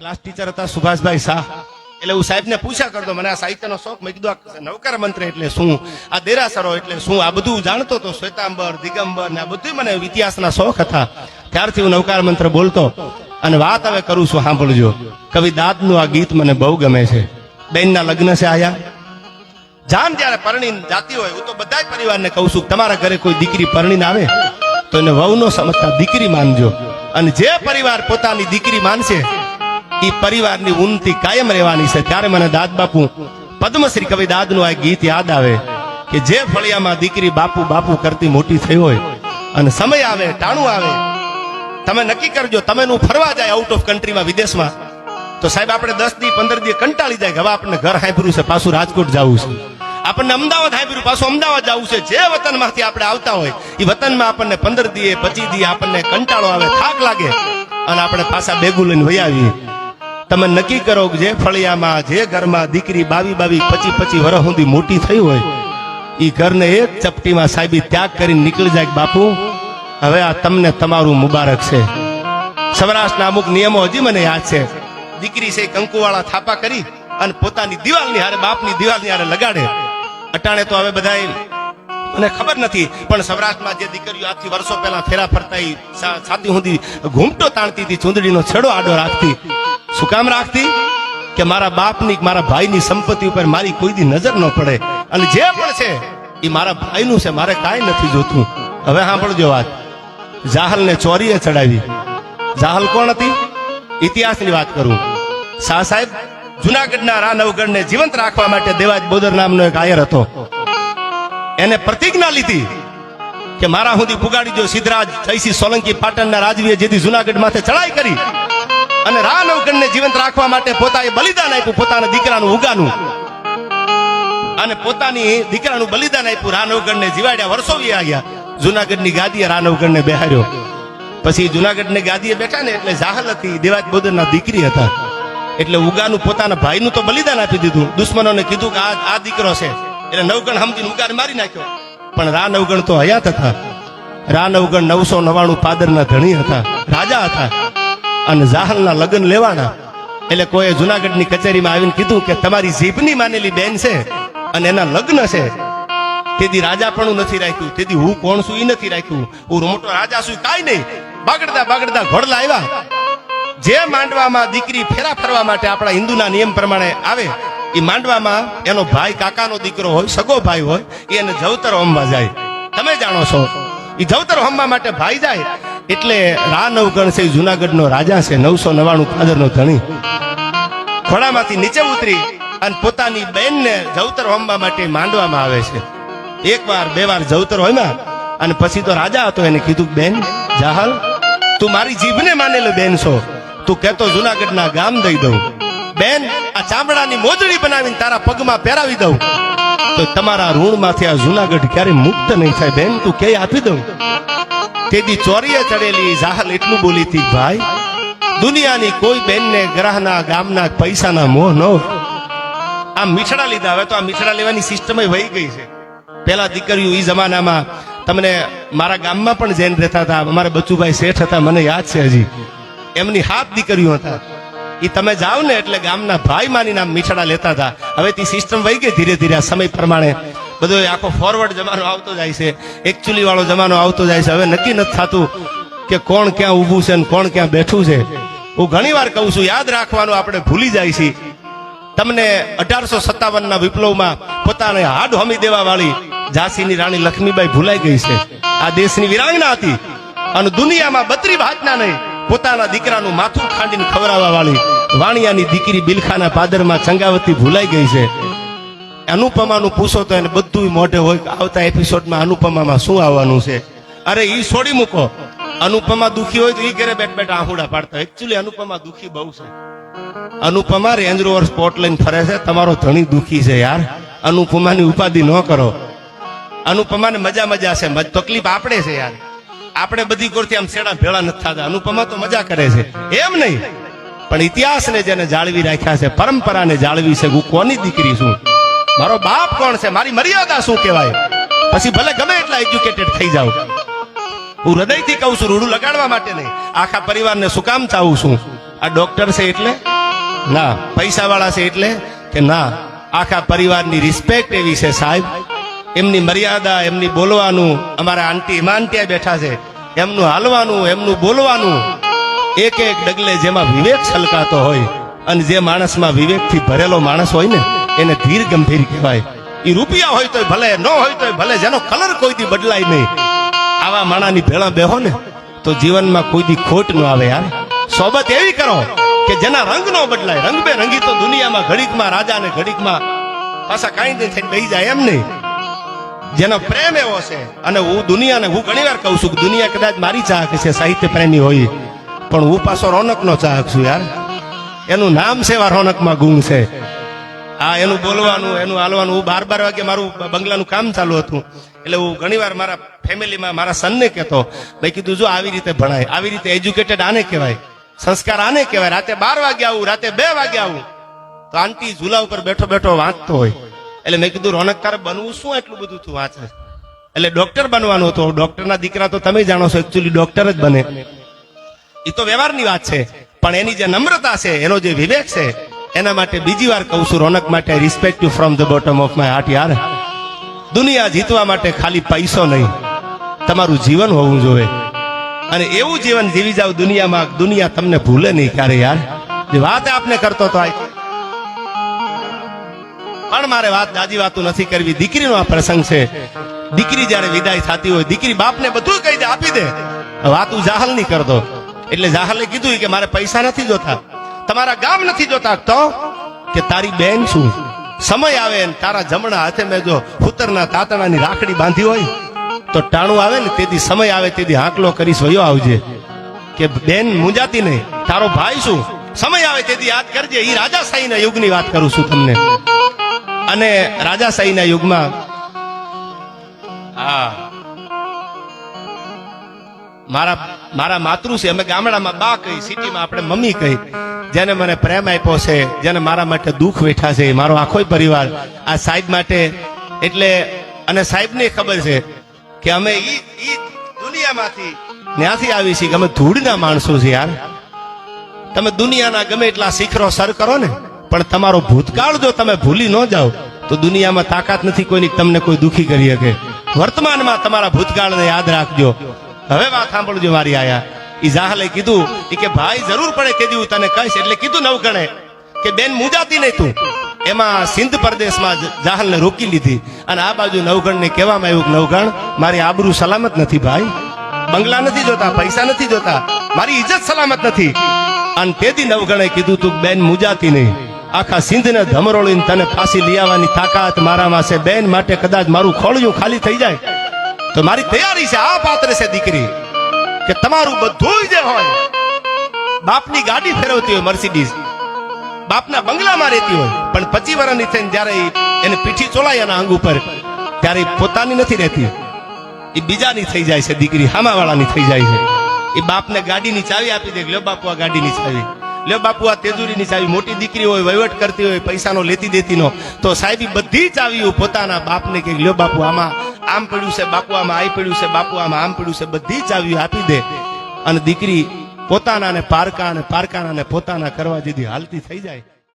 Class teacher હતા, સુભાષભાઈ શાહ. એટલે હું સાહેબને પૂછ્યા કરતો મને આ સાહિત્યનો શોખ. મેં કીધું, આ નવકાર મંત્ર એટલે શું? આ દેરાસરો એટલે શું? આ બધું જાણતો હતો. શ્વેતાંબર, દિગંબર ને આ બધું મને ઇતિહાસના શોખ હતા. ત્યારથી હું નવકાર મંત્ર બોલતો અને વાત હવે કરું છું, સાંભળજો. કવિ દાદનું આ ગીત મને બહુ ગમે છે. બેનના લગ્ન છે આયા. જાન જ્યારે પરણી જાતી હોય, હું તો બધા જ પરિવારને કહું છું, તમારા ઘરે કોઈ દીકરી પરણીને આવે, તો એને વહુ નો સમજતા દીકરી માનજો. અને જે પરિવાર પોતાની દીકરી માનશે એ પરિવારની ઉન્નતિ કાયમ રહેવાની છે. ત્યારે મને દાદ બાપુ, પદ્મશ્રી કવિ દાદનું આ ગીત યાદ આવે કે જે ફળિયામાં દીકરી બાપુ બાપુ કરતી મોટી થઈ હોય અને સમય આવે, ટાણું આવે, તમે નક્કી કરજો, તમે હું ફરવા જાય આઉટ ઓફ કન્ટ્રીમાં વિદેશમાં, તો સાહેબ આપણે દસ દી, પંદર દી કંટાળી જાય હવે આપણને ઘર હાંભર્યું છે, પાછું રાજકોટ જવું છે. આપણને અમદાવાદ હાંભર્યું પાછું અમદાવાદ જવું છે. જે વતનમાંથી આપણે આવતા હોય એ વતનમાં આપણને પંદર દીએ પચીસ દીએ આપણને કંટાળો આવે, થાક લાગે અને આપણે પાછા બેગું લઈને વહી આવીએ. તમે નક્કી કરો કે જે ફળિયામાં જે ઘરમાં દીકરી બાવી બાવી પચી પચી વર્ષ સુધી મોટી થઈ હોય એ ઘરને એક ચપટીમાં સાહેબી ત્યાગ કરીને નીકળી જાય બાપુ, હવે આ તમને તમારું મુબારક છે. સૌરાષ્ટ્રના અમુક નિયમો હજી મને યાદ છે. દીકરી છે કંકુવાળા થાપા કરી અને પોતાની દિવાલની હારે, બાપની દિવાલની હારે લગાડે. અટાણે તો હવે બધા મને ખબર નથી, પણ સૌરાષ્ટ્રમાં જે દીકરીઓ આજથી વર્ષો પહેલા ફેરા ફરતા છાતી સુધી ઘૂમટો તાણતી હતી, ચૂંદડીનો છેડો આડો રાખતી. શું કામ રાખતી? કે મારા બાપની મારા ભાઈની સંપત્તિ ઉપર મારી કોઈ દી નજર ન પડે. અને જે પણ છે એ મારા ભાઈનું છે, મારે કાંઈ નથી જોતું. હવે સાંભળજો વાત. જાહલને ચોરીએ ચડાવી. જાહલ કોણ હતી? ઇતિહાસની વાત કરું. શાહ સાહેબ, જુનાગઢના રાનવગઢને જીવંત રાખવા માટે દેવાજ બોદર નામનો એક આયર હતો. એને પ્રતિજ્ઞા લીધી કે મારા સુધી પુગાડી જો સિદ્ધરાજ, જયસિંહ સોલંકી, પાટણના રાજવીએ જેથી જુનાગઢ માથે ચડાઈ કરી. અને રાનવગઢને જીવંત રાખવા માટે પોતાએ બલિદાન આપ્યું, પોતાના દીકરાનું ઉગાનું. અને પોતાની દીકરાનું બલિદાન આપ્યું રાનવગઢને જીવાડ્યા વર્ષો વીયા જુનાગઢ જુનાગઢની ગાદીએ રાનવગઢને બેહાર્યો. પછી જુનાગઢની ગાદીએ બેઠા ને એટલે જાહલ હતી દેવાજ બોદરના દીકરી હતા. એટલે ઉગાનું પોતાના ભાઈનું તો બલિદાન આપી દીધું. દુશ્મનોને કીધું કે આ આ દીકરો છે. એટલે નવગણ સમજીને ઉગાર મારી નાખ્યો. પણ રા નવગણ તો હયાત હતા. રા નવગણ નવસો નવાણું પાદરના ધણી હતા, રાજા હતા. અને જાહલના લગ્ન લેવાના. એટલે કોઈ જુનાગઢની કચેરીમાં આવીને કીધું કે તમારી જીભની માનેલી બેન છે અને એના લગ્ન છે. તેથી રાજા પણ નથી રાખ્યું. તેથી હું કોણ છું એ નથી રાખ્યું. હું મોટો રાજા છું, કાંઈ નહીં. બાગડતા બાગડતા ઘોડલા આવ્યા. જે માંડવામાં દીકરી ફેરા ફરવા માટે આપણા હિન્દુના નિયમ પ્રમાણે આવે, એ માંડવામાં એનો ભાઈ કાકાનો દીકરો હોય, સગો ભાઈ હોય, એને જવતર હોમવા જાય. તમે જાણો છો. એ જવતર હોમવા માટે ભાઈ જાય. એટલે રા નવગણ છે, જુનાગઢનો રાજા છે, નવસો નવાણું ફાદરનો ધણી. ખોડામાંથી નીચે ઉતરી અને પોતાની બેનને જવતર હોમવા માટે માંડવામાં આવે છે. એક વાર બે વાર જવતર હોય અને પછી તો રાજા હતો, એને કીધું, બેન, જાહલ, તું મારી જીભને માનેલો બેન છો. તું કહેતો જુનાગઢના ગામ દઈ દઉં. બેન, આ ચામડાની મોજડી બનાવીને તારા પગમાં પહેરાવી દઉં. તો તમારા ઋણમાંથી આ જુનાગઢ ક્યારે મુક્ત નહીં થાય બેન? તું કે આપી દઉં? તેથી ચોરીએ ચડેલી જાહલ એટલું બોલી હતી, ભાઈ, દુનિયાની કોઈ બેનને ગ્રહના ગામના પૈસાના મોહ ન. આ મીઠડા લીધા, હવે તો આ મીઠડા લેવાની સિસ્ટમ વહી ગઈ છે. પેલા દીકરીઓ એ જમાનામાં તમને મારા ગામમાં પણ જૈન રહેતા હતા. અમારા બચુભાઈ શેઠ હતા, મને યાદ છે હજી. એમની હાથ દીકરીઓ હતા. એ તમે જાઓ ને એટલે ગામના ભાઈ માની નામ મીઠાડા લેતા હતા. હવે તે સિસ્ટમ વહી ગઈ ધીરે ધીરે આ સમય પ્રમાણે. બધો આખો ફોરવર્ડ જમાનો આવતો જાય છે. એકચ્યુઅલી વાળો જમાનો આવતો જાય છે. હવે નક્કી નથી થતું કે કોણ ક્યાં ઊભું છે ને કોણ ક્યાં બેઠું છે. હું ઘણી વાર કહું છું, યાદ રાખવાનું આપણે ભૂલી જાય છીએ. તમને અઢારસો સત્તાવન ના વિપ્લવમાં પોતાને હાડ હોમી દેવા વાળી ઝાંસીની રાણી લક્ષ્મીબાઈ ભૂલાઈ ગઈ છે. આ દેશની વિરાંગના હતી. અને દુનિયામાં બત્રી ભાતના નહીં, પોતાના દીકરાનું માથું ખાંડીને ખવડાવવા વાળી વાણિયાની દીકરી બિલખાના પાદરમાં ચંગાવતી ભૂલાઈ ગઈ છે. અનુપમાનું પૂછો તો એને બધું મોઢે હોય આવતા એપિસોડમાં અનુપમામાં શું આવવાનું છે? અરે એ છોડી મૂકો. અનુપમા દુખી હોય તો એ ઘરે બેઠ બેઠ આહુડા પાડતા. એકચ્યુઅલી અનુપમા દુખી બહુ છે. અનુપમા રેન્જ રોવર સ્પોટ લઈને ફરે છે. તમારો ધણી દુખી છે યાર. અનુપમાની ઉપાધિ ન કરો. અનુપમાને મજા મજા છે. તકલીફ આપણે છે યાર. આપણે બધી કોરથી આમ શેડા ભેળા નથી થતા. અનુપમા તો મજા કરે છે. એમ નહીં. પણ ઇતિહાસને જેને જાળવી રાખ્યા છે, પરંપરાને જાળવી છે, હું કોની દીકરી છું? મારો બાપ કોણ છે? મારી મર્યાદા શું કહેવાય? પછી ભલે ગમે એટલા એજ્યુકેટેડ થઈ જાઓ. હું હૃદયથી કહું છું, રૂડું લગાડવા માટે નહીં. આખા પરિવારને શું કામ ચાહું છું? આ ડોક્ટર છે એટલે? ના, પૈસાવાળા છે એટલે? કે ના, આખા પરિવારની રિસ્પેક્ટ એવી છે સાહેબ. એમની મર્યાદા, એમની બોલવાનું. અમારા આંટી હિમાન બેઠા છે. એમનું હાલવાનું, એમનું બોલવાનું. એક એક ડગલે જેમાં વિવેક છલકાતો હોય અને જે માણસમાં વિવેકથી ભરેલો માણસ હોય ને, એને ધીર ગંભીર કહેવાય. એ રૂપિયા હોય તોય ભલે, ન હોય તોય ભલે, જેનો કલર કોઈથી બદલાય નહીં. આવા માણાની ભેળા બેહો ને, તો જીવનમાં કોઈ દી ખોટ ન આવે યાર. સોબત એવી કરો કે જેના રંગ નો બદલાય. રંગ બે રંગી તો દુનિયામાં ઘડીકમાં રાજા ને ઘડીકમાં પાછા કાંઈ નહીં થઈને બેહી જાય એમ નહીં. જેનો પ્રેમ એવો છે, અને હું દુનિયાને હું ઘણીવાર કહું છું કે દુનિયા કદાચ મારી ચાહક છે સાહિત્ય પ્રેમી હોય. પણ હું પાછો રોનકનો ચાહક છું યાર. એનું નામ છે એવા રોનકમાં ગુણ છે. આ એનું બોલવાનું, એનું હાલવાનું. હું બાર બાર વાગે મારું બંગલાનું કામ ચાલુ હતું. એટલે હું ઘણીવાર મારા ફેમિલીમાં મારા સનને કહેતો, ભાઈ, કીધું, જો આવી રીતે ભણાય, આવી રીતે એજ્યુકેટેડ આને કહેવાય, સંસ્કાર આને કહેવાય. રાતે બાર વાગે આવું, રાતે બે વાગે આવું. તો આંટી ઝૂલા ઉપર બેઠો બેઠો વાંચતો હોય. એટલે મેં કીધું, રોનક, તારે બનવું શું એટલું બધું તું વાંચે? એટલે ડોક્ટર બનવાનું હતું. ડોક્ટરના દીકરા તો તમે જાણો છો એકચ્યુઅલી ડોક્ટર જ બને. એ તો વ્યવહારની વાત છે. પણ એની જે નમ્રતા છે, એનો જે વિવેક છે, એના માટે બીજી વાર કહું છું, રોનક માટે respect you from the bottom of my heart યાર. દુનિયા જીતવા માટે ખાલી પૈસો નહીં. તમારું જીવન હોવું જોઈએ. અને એવું જીવન જીવી જાવ દુનિયામાં, દુનિયા તમને ભૂલે નહીં ક્યારે, યાર. જે વાત આપને કરતો તો પણ મારે વાત દાદી વાતું નથી કરવી. દીકરીનો આ પ્રસંગ છે. દીકરી જ્યારે વિદાય થતી હોય, દીકરી બાપને બધું કહી દે, આપી દે. વાતું જાહલ નહીં કરતો. એટલે જાહલે કીધું કે મારે પૈસા નથી જોતા. તમારા ગામ નથી જોતા તો કે તારી બેન શું સમય આવે ને તારા જમણા હાથે મેં જો ફૂતરના તાતણાની રાખડી બાંધી હોય, તો ટાણું આવે ને તેથી સમય આવે તેથી હાંકલો કરી વયો આવજે. કે બેન મુંજાતી નહીં, તારો ભાઈ શું સમય આવે તેથી યાદ કરજે એ રાજાશાહીના યુગની વાત કરું છું તમને. અને રાજાશાહીના યુગમાં, હા મારા મારા માતૃ છે અમે ગામડામાં બા કહી, સિટીમાં આપણે મમ્મી કહી. જેને મને પ્રેમ આપ્યો છે, જેને મારા માટે દુઃખ વેઠા છે, મારો આખો પરિવાર આ સાહેબ માટે, એટલે, અને સાહેબને ખબર છે કે અમે ઈ ઈ દુનિયામાંથી ત્યાંથી આવી છીએ અમે ધૂળના માણસો છે યાર. તમે દુનિયાના ગમે એટલા શિખરો સર કરો ને, પણ તમારો ભૂતકાળ જો તમે ભૂલી ન જાઓ, તો દુનિયામાં તાકાત નથી કોઈની તમને કોઈ દુખી કરી શકે. વર્તમાનમાં તમારા ભૂતકાળને યાદ રાખજો. હવે વાત સાંભળજો મારી આયા. ઈ જાહલે કીધું એ કે ભાઈ જરૂર પડે કે હું તને કહીશ, એટલે કીધું નવગણે કે બેન મુજાતી નહીં તું. એમાં સિંધ પ્રદેશમાં જાહલને રોકી લીધી. અને આ બાજુ નવગણને કહેવામાં આવ્યું નવગણ, મારી આબરૂ સલામત નથી ભાઈ. બંગલા નથી જોતા, પૈસા નથી જોતા, મારી ઇજ્જત સલામત નથી. અને તેથી નવગણે કીધું તું બેન મુજાતી નહીં. આખા સિંધને ધમરોળીને તને ફાંસી લઈ આવવાની તાકાત મારામાં છે બેન માટે કદાચ મારું ખોળિયું ખાલી થઈ જાય. તો મારી તૈયારી છે, આ પાત્ર છે દીકરી, કે તમારું બધું જે હોય, બાપની ગાડી ફેરવતી હોય મર્સિડીઝ. બાપના બંગલામાં રહેતી હોય, પણ પચી વર્ષની થઈને જ્યારે એને પીઠી ચોલાય એના અંગ ઉપર, ત્યારે પોતાની નથી રહેતી. એ બીજાની થઈ જાય છે, દીકરી હામાવાળાની થઈ જાય છે. એ બાપને ગાડીની ચાવી આપી દે લ્યો બાપુ આ ગાડીની ચાવી. લ્યો બાપુ આ તેજુરીની ચાવી, મોટી દીકરી હોય, વહીવટ કરતી હોય, પૈસાનો લેતી દેતી નો તો સાહેબ બધી ચાવીઓ પોતાના બાપને કે લ્યો બાપુ આમાં આમ પડ્યું છે, બાપુઆમાં આઈ પડ્યું છે, બાપુઆમાં આમ પડ્યું છે, બધી ચાવી આપી દે. અને દીકરી પોતાના ને પારકા અને પારકાના ને પોતાના કરવા દીધી હાલતી થઈ જાય.